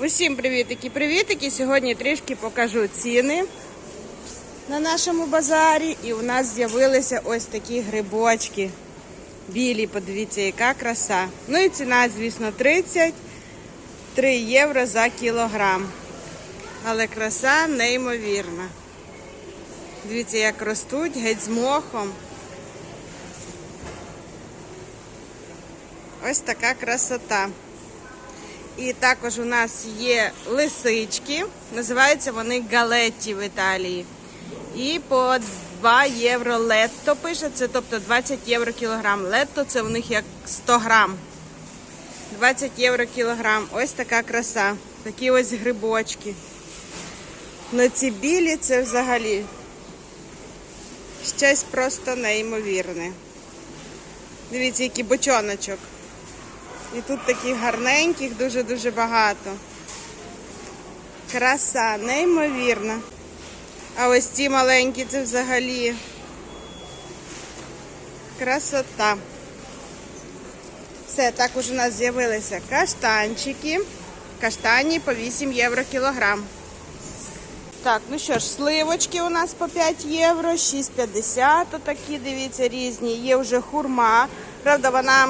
Усім привітики, привітики. Сьогодні трішки покажу ціни на нашому базарі. І у нас з'явилися ось такі грибочки. Білі, подивіться, яка краса. Ну і ціна, звісно, 33 євро за кілограм. Але краса неймовірна. Дивіться, як ростуть, геть з мохом. Ось така красота. І також у нас є лисички. Називаються вони галеті в Італії. І по 2 євро летто пише, це тобто 20 євро кілограм. Летто це в них як 100 грам. 20 євро кілограм. Ось така краса. Такі ось грибочки. Ну ці білі це взагалі щось просто неймовірне. Дивіться, який бочоночок. І тут таких гарненьких дуже-дуже багато. Краса, неймовірна. А ось ці маленькі це взагалі красота. Все, також у нас з'явилися каштанчики. Каштані по 8 євро кілограм. Так, ну що ж, сливочки у нас по 5 євро, 6,50 отакі, дивіться, різні. Є вже хурма. Правда, вона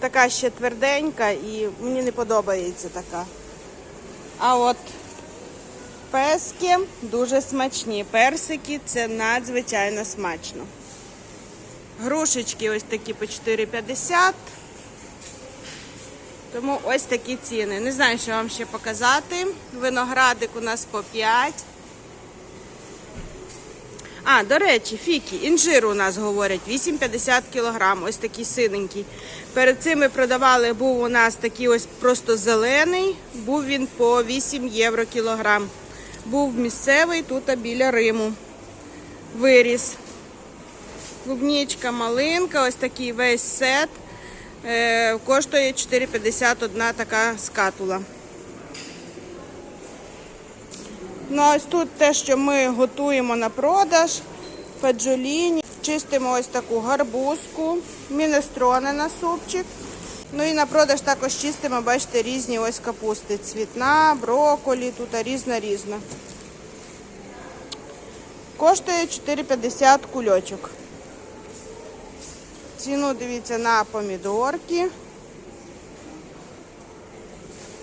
така ще тверденька і мені не подобається така. А от пески дуже смачні. Персики це надзвичайно смачно. Грушечки ось такі по 4,50. Тому ось такі ціни. Не знаю, що вам ще показати. Виноградик у нас по 5. А, до речі, фіки, інжир у нас говорять 8,50 кг. Ось такий синенький. Перед цим ми продавали, був у нас такий ось просто зелений, був він по 8 євро кілограм. Був місцевий тут біля Риму. Виріс. Клубнічка, малинка, ось такий весь сет. Е, коштує 4,50 одна така скатула. Ну, а ось тут те, що ми готуємо на продаж, феджоліні. Чистимо ось таку гарбузку, мінестрони на супчик. Ну і на продаж також чистимо, бачите, різні ось капусти. Цвітна, броколі, тут різна різна. Коштує 4,50 кульочок. Ціну дивіться на помідорки.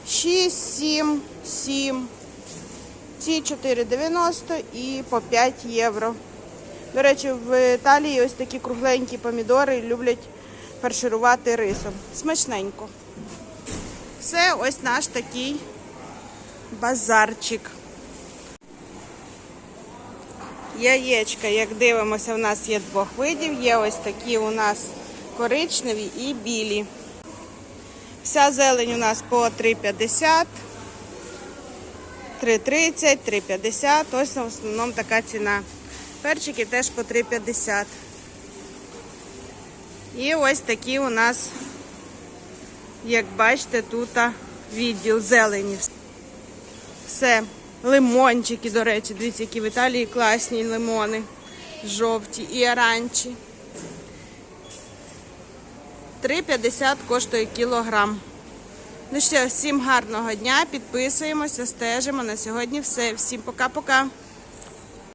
6, 7, 7. Ці 4,90 і по 5 євро. До речі, в Італії ось такі кругленькі помідори люблять фарширувати рисом. Смачненько. Все, ось наш такий базарчик. Яєчка, як дивимося, у нас є двох видів. Є ось такі у нас коричневі і білі. Вся зелень у нас по 3,50. 3,30, 3,50. Ось в основному така ціна. Перчики теж по 3,50. І ось такі у нас, як бачите, тут відділ зелені. Все. Лимончики, до речі, дивіться, які в Італії класні лимони. Жовті і оранчі. 3,50 коштує кілограм. Ну що, всім гарного дня, підписуємося, стежимо. На сьогодні все. Всім пока-пока.